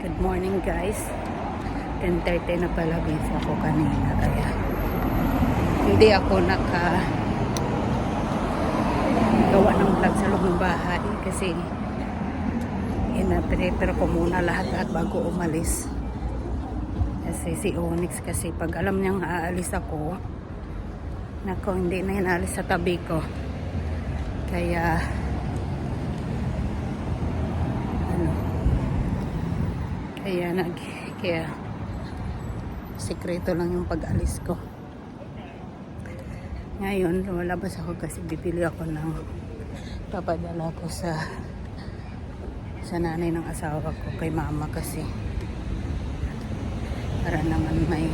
Good morning guys. 10.30 na pala before ako kanina kaya hindi ako naka gawa ng vlog sa loob ng bahay kasi ina-prepare ko muna lahat at bago umalis. Kasi si Onyx kasi pag alam niyang aalis ako nako hindi na inaalis sa tabi ko. Kaya ano kaya nag kaya sekreto lang yung pag-alis ko. Ngayon, lumalabas ako kasi bibili ako ng papadala ko sa sa nanay ng asawa ko kay mama kasi para naman may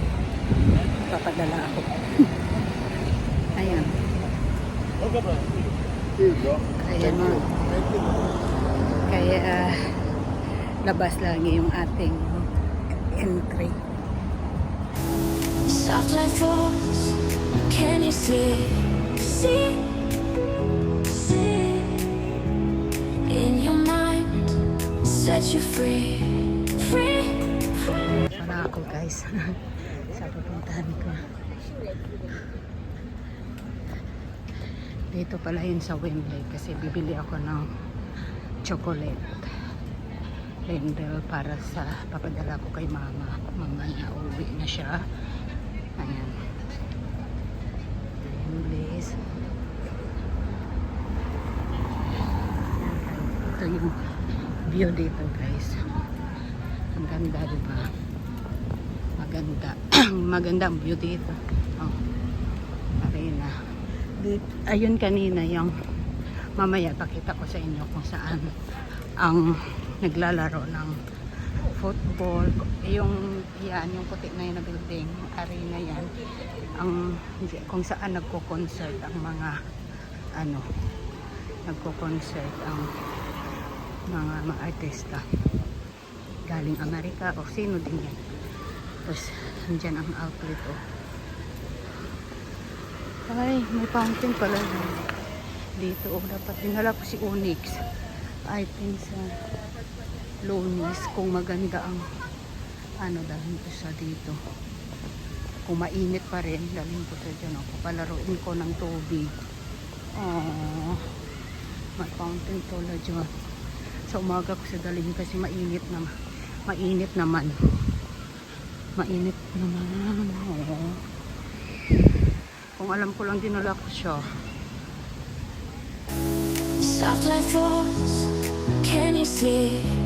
papadala ako. Ayan. Kaya ma kaya ah, labas lagi yung ating entry. Soft like falls, can you see? See, see in your mind, set you free, free. Para ako guys sa pupuntahan ko. Dito pala yun sa Wembley kasi bibili ako ng chocolate. Lendel para sa papadala ko kay mama. Mama na uwi na siya. Ayan. Wembley's. Ito yung view dito guys. Ang ganda diba? Maganda. Maganda ang view dito. Oh. Arena. Di- Ayun kanina yung mamaya pakita ko sa inyo kung saan ang naglalaro ng football. Yung yan, yung puti na yun building, arena yan. Ang kung saan nagko-concert ang mga ano, nagko-concert ang mga mga artista galing Amerika o sino din yan tapos andyan ang outlet oh. ay may fountain pala dun. dito oh dapat dinala ko si Onyx I think sa Lonis kung maganda ang ano dalhin ko sa dito kung mainit pa rin dalhin ko sa dyan oh. papalaroin ko ng tubig oh may fountain pala dyan sa umaga ko sa dalhin kasi mainit na mainit naman mainit naman oo. kung alam ko lang dinala ko siya Soft like can you see?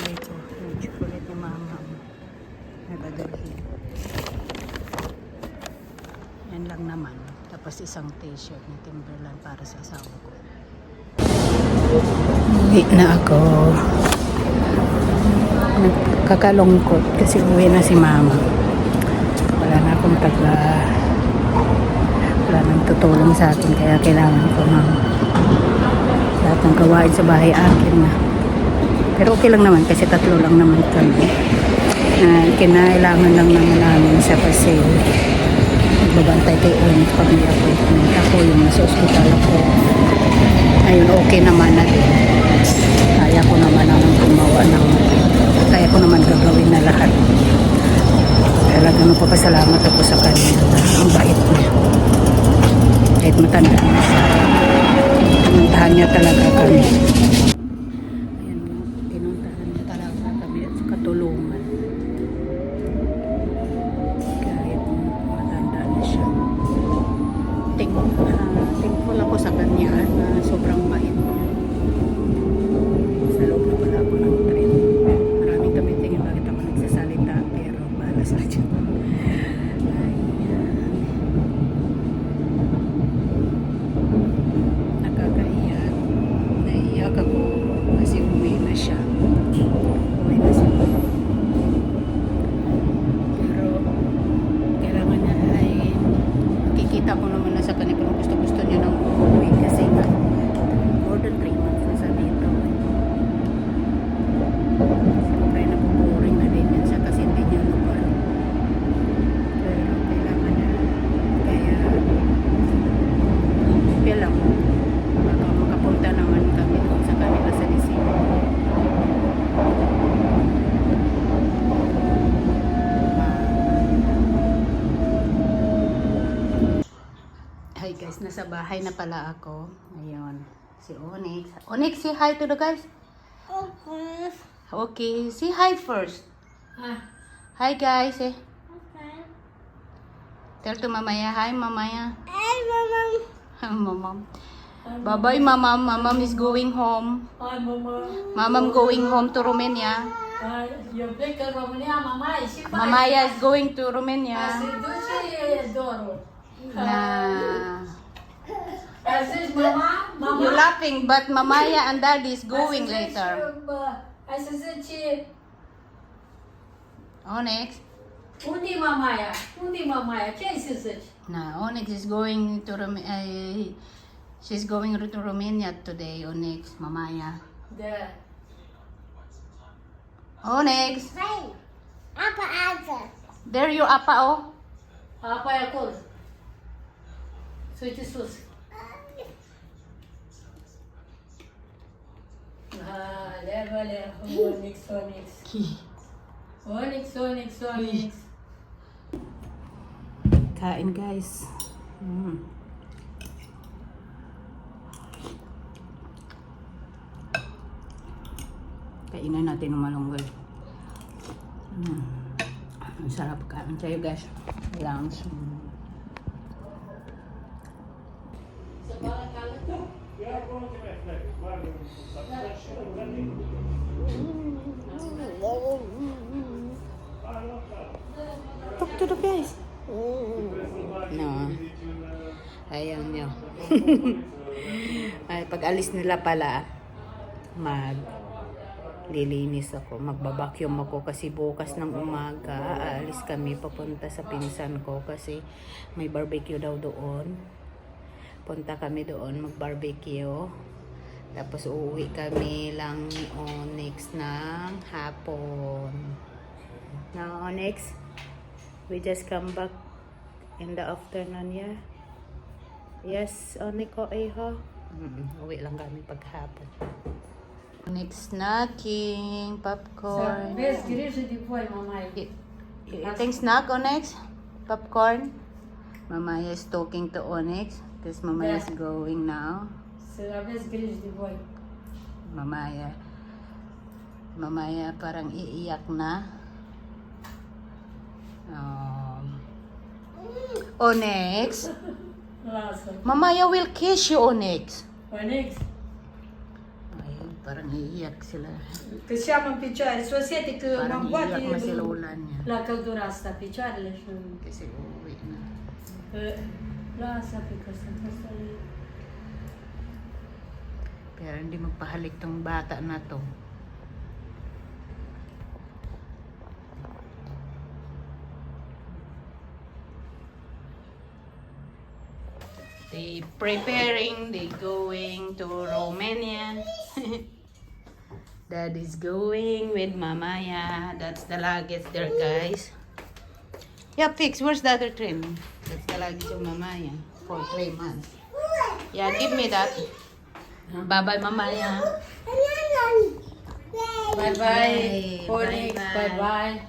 chocolate ni mama. Na dadalhin yan lang naman. Tapos isang t-shirt ni Timberland para sa asawa ko. Uwi na ako. Nagkakalungkot kasi uwi na si mama. Wala na akong taga wala nang tutulong sa akin kaya kailangan ko ng lahat ng gawain sa bahay akin na pero okay lang naman kasi tatlo lang naman kami. Na kinailangan lang naman namin sa kasi magbabantay kay Onyx pag may appointment. Ako yung nasa ospital ako. Ayun okay naman na din. Kaya ko naman ang gumawa ng kaya ko naman gagawin na lahat. Talagang nagpapasalamat ako sa kanya ang bait niya. Kahit matanda na siya. Niya talaga kami Ayan, pinuntahan niya talaga kami at sa katulungan kahit matanda na siya Think, ah, thankful ako sa kanya na sobrang bait niya sa loob na pala ako ng train maraming tumitingin bakit ako nagsasalita pero bahala sa dyan Ayan. nakakaiyak bahay na pala ako. Ayun. Si Onyx. Onyx, say hi to the guys. Okay, say hi first. Hi guys. Eh. Tell to mamaya. Hi mamaya. Mamam. Bye-bye, mamam. Mamam is going home. Hi, Mama. Mamam going home to Romania. Hi, în România, mama, fain. Mamaya is going to Romania. Dorul. Na. Zis, mama, mama. You laughing, but Mamaya and Daddy is going later. Hai să zici, Onyx. Unde-i mamaia? Ce ai să zici? Na, Onyx is going to Rom- uh, she's going to Romania today, Onyx, Mamaya. Da. Onyx. There you apa oh. Apa e acolo. Să uite leva, leva. Onix, Onix. Onix, Onix, Onix. Kain guys. Mm. Kainan natin ng malunggay. Mm. Ang sarap kain sa'yo guys. Lang. Talk to the guys. No. Ayaw nyo. Ay, pag alis nila pala, mag lilinis ako, magbabacuum ako kasi bukas ng umaga, aalis kami papunta sa pinsan ko kasi may barbecue daw doon. Punta kami doon, mag-barbecue. Tapos uuwi kami lang ni Onyx ng hapon. Na Onyx, we just come back in the afternoon, yeah? Yes, Onyx ko eh ho. Mm, uwi lang kami paghapon. Onyx snacking, popcorn. grijă de voi, mamaia. You, you eating snack, Onyx? Popcorn? Mama is talking to Onyx because Mama Yeah. is going now. Să aveți grijă de voi. Mamaya. Mamaya parang iiyak na. Um, Onyx. Lasă. Mamaya will kiss you, Onyx. Onix, Ayun, parang iiyak sila. că am în picioare. Sosete că Parang iiyak na sila îmboate ulan niya. la căldura asta, picioarele și... Kasi uuwi na. Uh, Lasă pe că sunt asta Pero hindi magpahalik tong bata na to. They preparing, they going to Romania. Dad is going with Mamaya. That's the luggage there, guys. Yeah, Fix, where's the other trim? That's the luggage of Mamaya for three months. Yeah, give me that. Bye-bye, Mamaya. Bye bye, Bye. Onyx, Bye bye bye. bye.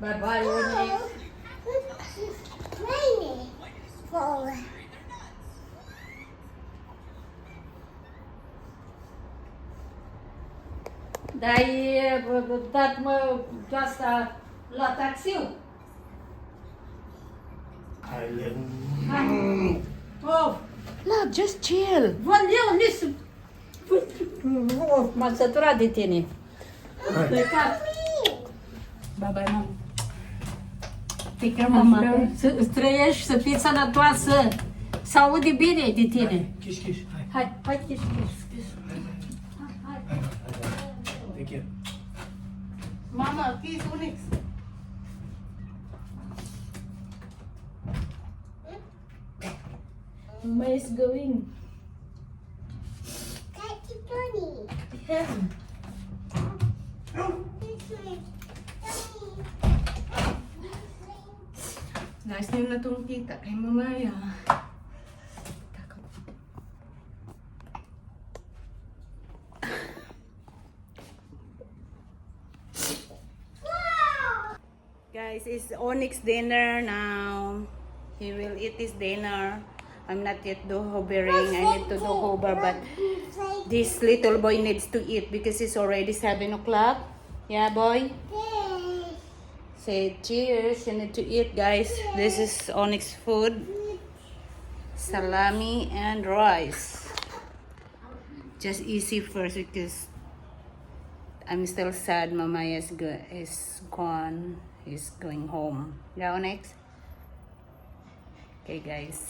Bye bye, Onyx. Dar e bă, dat mă asta la taxiu. Oh, Love, just chill. Vă eu nici Oh, M-am săturat de tine. Plecat. Bye-bye, Mom. Take care, Mama, Mama. să să trăiești, să fii sănătoasă, să audi bine de tine. Kiss, kiss. Hi. Hai, hai, kiss, kiss, kiss. Hai, hai. Take care. Mama, kiss Onyx. Mama is going. Nice nyo na itong kita kay Mamaya. Guys, it's Onyx dinner now. He will eat his dinner I'm not yet do hovering. I need to do hover, but this little boy needs to eat because it's already 7 o'clock. Yeah, boy? Say cheers. You need to eat, guys. This is Onyx food. Salami and rice. Just easy first because I'm still sad Mama is, go- is gone. He's going home. Yeah, Onyx? Okay, guys.